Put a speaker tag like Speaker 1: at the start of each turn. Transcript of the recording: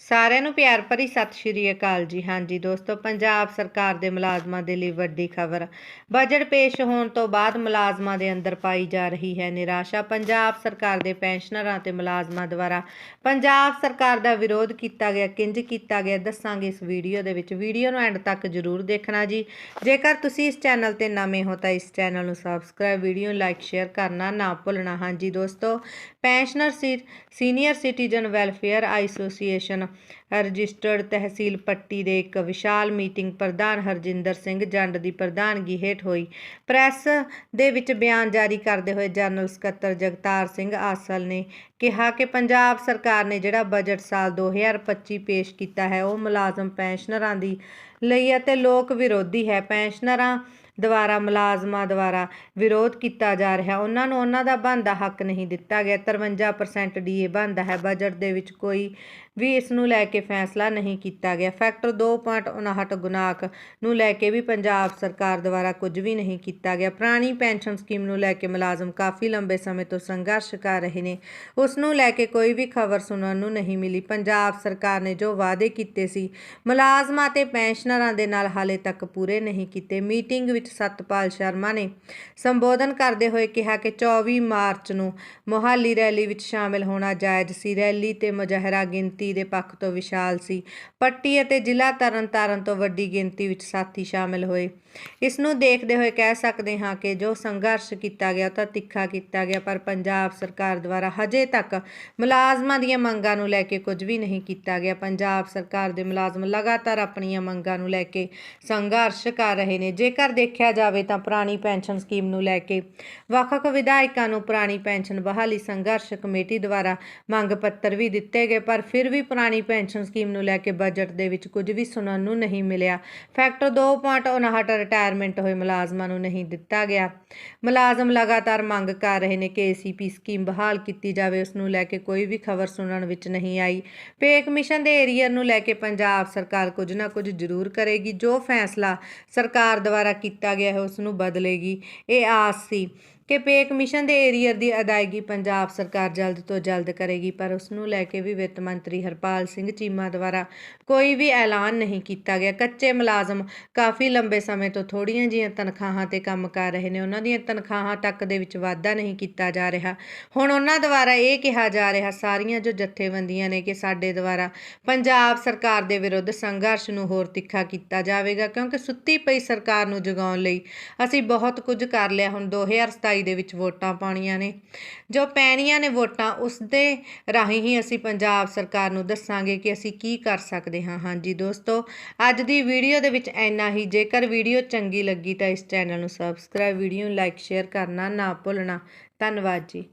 Speaker 1: ਸਾਰਿਆਂ ਨੂੰ ਪਿਆਰ ਭਰੀ ਸਤਿ ਸ਼੍ਰੀ ਅਕਾਲ ਜੀ। ਹਾਂਜੀ ਦੋਸਤੋ, ਪੰਜਾਬ ਸਰਕਾਰ ਦੇ ਮੁਲਾਜ਼ਮਾਂ ਦੇ ਲਈ ਵੱਡੀ ਖਬਰ। ਬਜਟ ਪੇਸ਼ ਹੋਣ ਤੋਂ ਬਾਅਦ ਮੁਲਾਜ਼ਮਾਂ ਦੇ ਅੰਦਰ ਪਾਈ ਜਾ ਰਹੀ ਹੈ ਨਿਰਾਸ਼ਾ। ਪੰਜਾਬ ਸਰਕਾਰ ਦੇ ਪੈਨਸ਼ਨਰਾਂ ਤੇ ਮੁਲਾਜ਼ਮਾਂ ਦੁਆਰਾ ਪੰਜਾਬ ਸਰਕਾਰ ਦਾ ਵਿਰੋਧ ਕੀਤਾ ਗਿਆ, ਕਿੰਜ ਕੀਤਾ ਗਿਆ, ਦੱਸਾਂਗੇ ਇਸ ਵੀਡੀਓ ਦੇ ਵਿੱਚ। ਵੀਡੀਓ ਨੂੰ ਐਂਡ ਤੱਕ ਜ਼ਰੂਰ ਦੇਖਣਾ ਜੀ। ਜੇਕਰ ਤੁਸੀਂ ਇਸ ਚੈਨਲ ਤੇ ਨਵੇਂ ਹੋ ਤਾਂ ਇਸ ਚੈਨਲ ਨੂੰ ਸਬਸਕ੍ਰਾਈਬ, ਵੀਡੀਓ ਨੂੰ ਲਾਈਕ, ਸ਼ੇਅਰ ਕਰਨਾ ਨਾ ਭੁੱਲਣਾ। ਹਾਂਜੀ ਦੋਸਤੋ ਪੈਨਸ਼ਨਰ ਸੀ, senior citizen welfare association registered tehsil Patti ਦੇ ਇੱਕ ਵਿਸ਼ਾਲ ਮੀਟਿੰਗ ਪ੍ਰਧਾਨ ਹਰਜਿੰਦਰ ਸਿੰਘ ਜੰਡ ਦੀ ਪ੍ਰਧਾਨਗੀ ਹੇਠ ਹੋਈ। ਪ੍ਰੈਸ ਦੇ ਵਿੱਚ ਬਿਆਨ ਜਾਰੀ ਕਰਦੇ ਹੋਏ ਜਨਰਲ ਸਕੱਤਰ ਜਗਤਾਰ ਸਿੰਘ ਆਸਲ ਨੇ ਕਿਹਾ ਕਿ ਪੰਜਾਬ ਸਰਕਾਰ ਨੇ ਜਿਹੜਾ ਬਜਟ ਸਾਲ 2025 ਪੇਸ਼ ਕੀਤਾ ਹੈ, ਉਹ ਮੁਲਾਜ਼ਮ ਪੈਨਸ਼ਨਰਾਂ ਦੀ ਲਈ ਅਤੇ ਲੋਕ ਵਿਰੋਧੀ ਹੈ। ਪੈਨਸ਼ਨਰਾਂ ਦੁਆਰਾ ਮੁਲਾਜ਼ਮਾਂ ਦੁਆਰਾ ਵਿਰੋਧ ਕੀਤਾ ਜਾ ਰਿਹਾ। ਉਹਨਾਂ ਨੂੰ ਉਹਨਾਂ ਦਾ ਬਣਦਾ ਹੱਕ ਨਹੀਂ ਦਿੱਤਾ ਗਿਆ। 53% ਡੀਏ ਬਣਦਾ ਹੈ। ਬਜਟ ਦੇ ਵਿੱਚ ਕੋਈ ਵੀ ਇਸ ਨੂੰ ਲੈ ਕੇ ਫੈਸਲਾ ਨਹੀਂ ਕੀਤਾ ਗਿਆ। ਫੈਕਟਰ 2.59 ਗੁਨਾਕ ਨੂੰ ਲੈ ਕੇ ਵੀ ਪੰਜਾਬ ਸਰਕਾਰ ਦੁਆਰਾ ਕੁਝ ਵੀ ਨਹੀਂ ਕੀਤਾ ਗਿਆ। ਪੁਰਾਣੀ ਪੈਨਸ਼ਨ ਸਕੀਮ ਨੂੰ ਲੈ ਕੇ ਮੁਲਾਜ਼ਮ ਕਾਫੀ ਲੰਬੇ ਸਮੇਂ ਤੋਂ ਸੰਘਰਸ਼ ਕਰ ਰਹੇ ਨੇ। ਉਸ ਨੂੰ ਲੈ ਕੇ ਕੋਈ ਵੀ ਖਬਰ ਸੁਣਨ ਨੂੰ ਨਹੀਂ ਮਿਲੀ। ਪੰਜਾਬ ਸਰਕਾਰ ਨੇ ਜੋ ਵਾਅਦੇ ਕੀਤੇ ਸੀ, ਮੁਲਾਜ਼ਮਾਂ ਤੇ ਪੈਨਸ਼ਨਰਾਂ ਦੇ ਨਾਲ ਹਾਲੇ ਤੱਕ ਪੂਰੇ ਨਹੀਂ ਕੀਤੇ। ਮੀਟਿੰਗ ਵਿੱਚ ਸਤਪਾਲ ਸ਼ਰਮਾ ਨੇ ਸੰਬੋਧਨ ਕਰਦੇ ਹੋਏ ਕਿਹਾ ਕਿ 24 ਮਾਰਚ ਨੂੰ ਮੋਹਾਲੀ ਰੈਲੀ ਵਿੱਚ ਸ਼ਾਮਿਲ ਹੋਣਾ ਜਾਇਜ਼ ਸੀ। ਰੈਲੀ ਤੇ ਮੁਜ਼ਾਹਰਾ ਗਿਣਤੀ ਦੇ ਪੱਖ ਤੋਂ ਵਿਸ਼ਾਲ ਸੀ। ਪੱਟੀ ਅਤੇ ਜ਼ਿਲ੍ਹਾ ਤਰਨਤਾਰਨ ਤੋਂ ਵੱਡੀ ਗਿਣਤੀ ਵਿੱਚ ਸਾਥੀ ਸ਼ਾਮਿਲ ਹੋਏ। ਇਸ ਨੂੰ ਦੇਖਦੇ ਹੋਏ ਕਹਿ ਸਕਦੇ ਹਾਂ ਕਿ ਜੋ ਸੰਘਰਸ਼ ਕੀਤਾ ਗਿਆ ਤਾਂ ਤਿੱਖਾ ਕੀਤਾ ਗਿਆ, ਪਰ ਪੰਜਾਬ ਸਰਕਾਰ ਦੁਆਰਾ ਹਜੇ ਤੱਕ ਮੁਲਾਜ਼ਮਾਂ ਦੀਆਂ ਮੰਗਾਂ ਨੂੰ ਲੈ ਕੇ ਕੁਝ ਵੀ ਨਹੀਂ ਕੀਤਾ ਗਿਆ। ਪੰਜਾਬ ਸਰਕਾਰ ਦੇ ਮੁਲਾਜ਼ਮ ਲਗਾਤਾਰ ਆਪਣੀਆਂ ਮੰਗਾਂ ਨੂੰ ਲੈ ਕੇ ਸੰਘਰਸ਼ ਕਰ ਰਹੇ ਨੇ। ਜੇਕਰ ਦੇਖ ਦੇਖਿਆ ਜਾਵੇ ਤਾਂ ਪੁਰਾਣੀ ਪੈਨਸ਼ਨ ਸਕੀਮ ਨੂੰ ਲੈ ਕੇ ਵੱਖ-ਵੱਖ ਵਿਧਾਇਕਾਂ ਨੂੰ ਪੁਰਾਣੀ ਪੈਨਸ਼ਨ ਬਹਾਲੀ ਸੰਘਰਸ਼ ਕਮੇਟੀ ਦੁਆਰਾ ਮੰਗ ਪੱਤਰ ਵੀ ਦਿੱਤੇ ਗਏ, ਪਰ ਫਿਰ ਵੀ ਪੁਰਾਣੀ ਪੈਨਸ਼ਨ ਸਕੀਮ ਨੂੰ ਲੈ ਕੇ ਬਜਟ ਦੇ ਵਿੱਚ ਕੁਝ ਵੀ ਸੁਣਨ ਨੂੰ ਨਹੀਂ ਮਿਲਿਆ। ਫੈਕਟਰ 2.59 ਰਿਟਾਇਰਮੈਂਟ ਹੋਏ ਮੁਲਾਜ਼ਮਾਂ ਨੂੰ ਨਹੀਂ ਦਿੱਤਾ ਗਿਆ। ਮੁਲਾਜ਼ਮ ਲਗਾਤਾਰ ਮੰਗ ਕਰ ਰਹੇ ਨੇ ਕਿ ਏਸੀਪੀ ਸਕੀਮ ਬਹਾਲ ਕੀਤੀ ਜਾਵੇ, ਉਸ ਨੂੰ ਲੈ ਕੇ ਕੋਈ ਵੀ ਖਬਰ ਸੁਣਨ ਵਿੱਚ ਨਹੀਂ ਆਈ। ਪੇ ਕਮਿਸ਼ਨ ਦੇ ਏਰੀਅਰ ਨੂੰ ਲੈ ਕੇ ਪੰਜਾਬ ਸਰਕਾਰ ਕੁਝ ਨਾ ਕੁਝ ਜ਼ਰੂਰ ਕਰੇਗੀ, ਜੋ ਫੈਸਲਾ ਸਰਕਾਰ ਦੁਆਰਾ ਕੀਤਾ ਕੀਤਾ ਗਿਆ ਹੈ ਉਸ ਨੂੰ ਬਦਲੇਗੀ। ਇਹ ਆਸ ਸੀ। ਕਿ ਪੇ ਕਮਿਸ਼ਨ ਦੇ ਏਰੀਅਰ ਦੀ ਅਦਾਇਗੀ ਪੰਜਾਬ ਸਰਕਾਰ ਜਲਦ ਤੋਂ ਜਲਦ ਕਰੇਗੀ, ਪਰ ਉਸ ਨੂੰ ਲੈ ਕੇ ਵੀ ਵਿੱਤ ਮੰਤਰੀ ਹਰਪਾਲ ਸਿੰਘ ਚੀਮਾ ਦੁਆਰਾ ਕੋਈ ਵੀ ਐਲਾਨ ਨਹੀਂ ਕੀਤਾ ਗਿਆ। ਕੱਚੇ ਮੁਲਾਜ਼ਮ ਕਾਫੀ ਲੰਬੇ ਸਮੇਂ ਤੋਂ ਥੋੜੀਆਂ ਜੀਆਂ ਤਨਖਾਹਾਂ ਤੇ ਕੰਮ ਕਰ ਰਹੇ ਨੇ। ਉਹਨਾਂ ਦੀਆਂ ਤਨਖਾਹਾਂ ਤੱਕ ਦੇ ਵਿੱਚ ਵਾਧਾ ਨਹੀਂ ਕੀਤਾ ਜਾ ਰਿਹਾ। ਹੁਣ ਉਹਨਾਂ ਦੁਆਰਾ ਇਹ ਕਿਹਾ ਜਾ ਰਿਹਾ, ਸਾਰੀਆਂ ਜੋ ਜਥੇਬੰਦੀਆਂ ਨੇ ਕਿ ਸਾਡੇ ਦੁਆਰਾ ਪੰਜਾਬ ਸਰਕਾਰ ਦੇ ਵਿਰੁੱਧ ਸੰਘਰਸ਼ ਨੂੰ ਹੋਰ ਤਿੱਖਾ ਕੀਤਾ ਜਾਵੇਗਾ, ਕਿਉਂਕਿ ਸੁੱਤੀ ਪਈ ਸਰਕਾਰ ਨੂੰ ਜਗਾਉਣ ਲਈ ਅਸੀਂ ਬਹੁਤ ਕੁਝ ਕਰ ਲਿਆ। ਹੁਣ 2027 ਦੇ ਵਿੱਚ ਵੋਟਾਂ ਪਾਉਣੀਆਂ ਨੇ। ਜੋ ਪੈਣੀਆਂ ਨੇ ਵੋਟਾਂ ਉਸ ਦੇ ਰਾਹੀਂ ਹੀ ਅਸੀਂ ਪੰਜਾਬ ਸਰਕਾਰ ਨੂੰ ਦੱਸਾਂਗੇ ਕਿ ਅਸੀਂ ਕੀ ਕਰ ਸਕਦੇ ਹਾਂ। ਹਾਂਜੀ ਦੋਸਤੋ, ਅੱਜ ਦੀ ਵੀਡੀਓ ਦੇ ਵਿੱਚ ਇੰਨਾ ਹੀ। ਜੇਕਰ ਵੀਡੀਓ ਚੰਗੀ ਲੱਗੀ ਤਾਂ ਇਸ ਚੈਨਲ ਨੂੰ ਸਬਸਕ੍ਰਾਈਬ ਵੀਡੀਓ ਨੂੰ ਲਾਈਕ ਸ਼ੇਅਰ ਕਰਨਾ ਨਾ ਭੁੱਲਣਾ। ਧੰਨਵਾਦ ਜੀ।